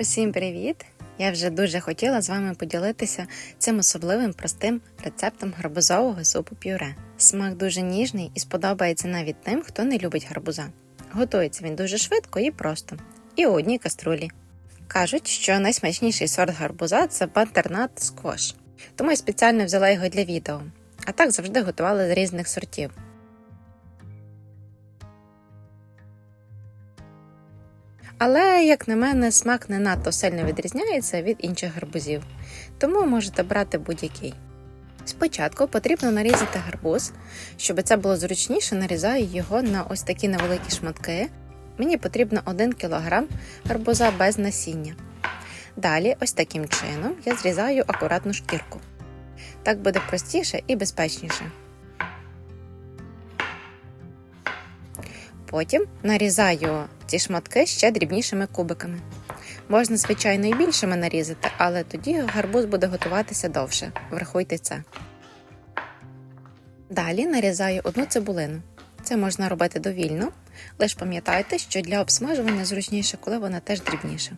Усім привіт! Я вже дуже хотіла з вами поділитися цим особливим простим рецептом гарбузового супу пюре. Смак дуже ніжний і сподобається навіть тим, хто не любить гарбуза. Готується він дуже швидко і просто, і у одній каструлі. Кажуть, що найсмачніший сорт гарбуза це батернат сквош. Тому я спеціально взяла його для відео. А так завжди готували з різних сортів. Але, як на мене, смак не надто сильно відрізняється від інших гарбузів, тому можете брати будь-який. Спочатку потрібно нарізати гарбуз, щоб це було зручніше, нарізаю його на ось такі невеликі шматки. Мені потрібно 1 кг гарбуза без насіння. Далі, ось таким чином, я зрізаю акуратну шкірку. Так буде простіше і безпечніше. Потім нарізаю ці шматки ще дрібнішими кубиками. Можна, звичайно, і більшими нарізати, але тоді гарбуз буде готуватися довше. Врахуйте це. Далі нарізаю одну цибулину. Це можна робити довільно, лише пам'ятайте, що для обсмажування зручніше, коли вона теж дрібніша.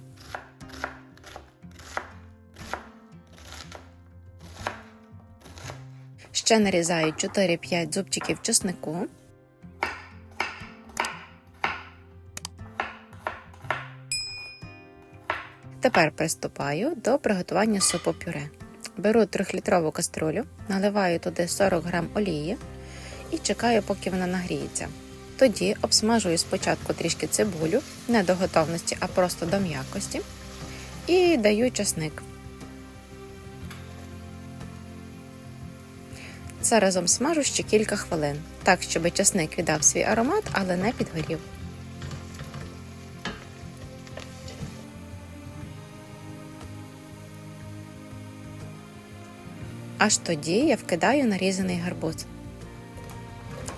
Ще нарізаю 4-5 зубчиків чеснику. Тепер приступаю до приготування супу пюре. Беру 3-літрову каструлю, наливаю туди 40 г олії і чекаю, поки вона нагріється. Тоді обсмажую спочатку трішки цибулю, не до готовності, а просто до м'якості, і даю часник. Це разом смажу ще кілька хвилин, так, щоб часник віддав свій аромат, але не підгорів. Аж тоді я вкидаю нарізаний гарбуз.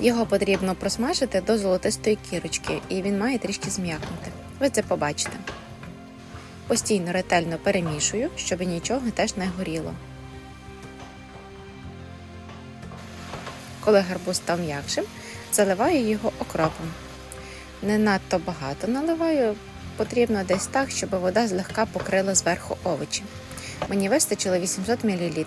Його потрібно просмажити до золотистої кірочки, і він має трішки зм'якнути. Ви це побачите. Постійно ретельно перемішую, щоб нічого теж не горіло. Коли гарбуз став м'якшим, заливаю його окропом. Не надто багато наливаю, потрібно десь так, щоб вода злегка покрила зверху овочі. Мені вистачило 800 мл.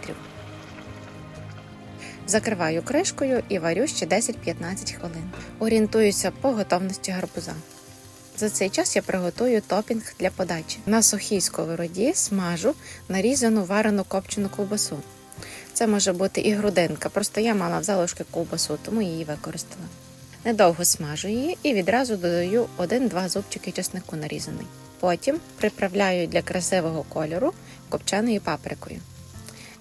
Закриваю кришкою і варю ще 10-15 хвилин. Орієнтуюся по готовності гарбуза. За цей час я приготую топінг для подачі. На сухій сковороді смажу нарізану варену копчену ковбасу. Це може бути і грудинка, просто я мала в залишки ковбасу, тому її використала. Недовго смажу її і відразу додаю 1-2 зубчики чеснику нарізаний. Потім приправляю для красивого кольору копченою паприкою.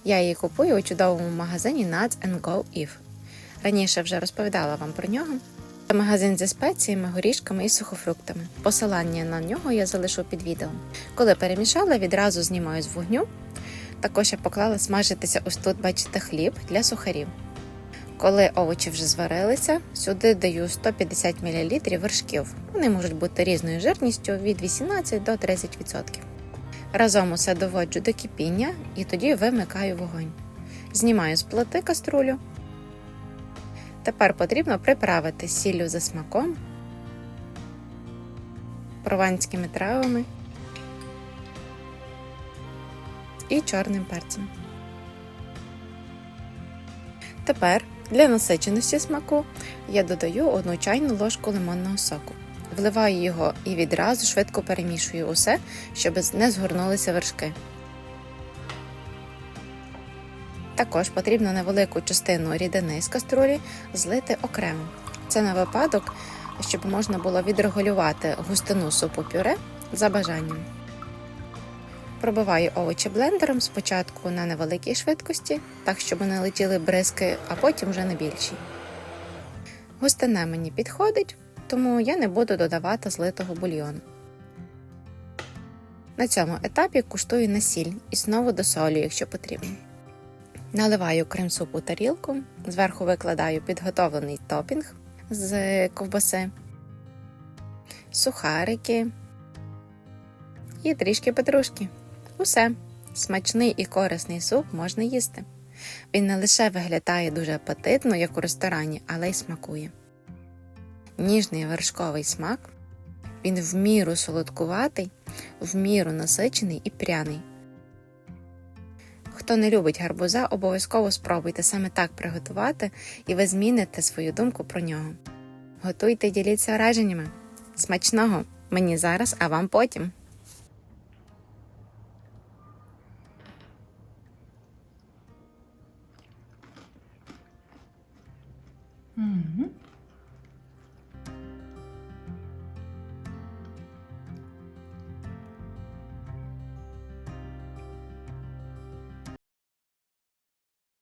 Я її купую у чудовому магазині Nuts Go If. Раніше вже розповідала вам про нього. Це магазин зі спеціями, горішками і сухофруктами. Посилання на нього я залишу під відео. Коли перемішала, відразу знімаю з вогню. Також я поклала смажитися ось тут, бачите, хліб для сухарів. Коли овочі вже зварилися, сюди даю 150 мл вершків. Вони можуть бути різною жирністю від 18 до 30%. Разом усе доводжу до кипіння і тоді вимикаю вогонь. Знімаю з плити каструлю. Тепер потрібно приправити сіллю за смаком, прованськими травами і чорним перцем. Тепер для насиченості смаку я додаю одну чайну ложку лимонного соку. Вливаю його і відразу швидко перемішую усе, щоб не згорнулися вершки. Також потрібно невелику частину рідини з каструлі злити окремо. Це на випадок, щоб можна було відрегулювати густину супу пюре за бажанням. Пробиваю овочі блендером спочатку на невеликій швидкості, так щоб не летіли бризки, а потім вже на більшій. Густина мені підходить, тому я не буду додавати злитого бульйону. На цьому етапі куштую на сіль і знову досолю, якщо потрібно. Наливаю крем-суп у тарілку, зверху викладаю підготовлений топінг з ковбаси, сухарики і трішки петрушки. Усе. Смачний і корисний суп можна їсти. Він не лише виглядає дуже апетитно, як у ресторані, але й смакує. Ніжний вершковий смак. Він в міру солодкуватий, в міру насичений і пряний. Хто не любить гарбуза, обов'язково спробуйте саме так приготувати, і ви зміните свою думку про нього. Готуйте, і діліться враженнями. Смачного! Мені зараз, а вам потім. Мгм.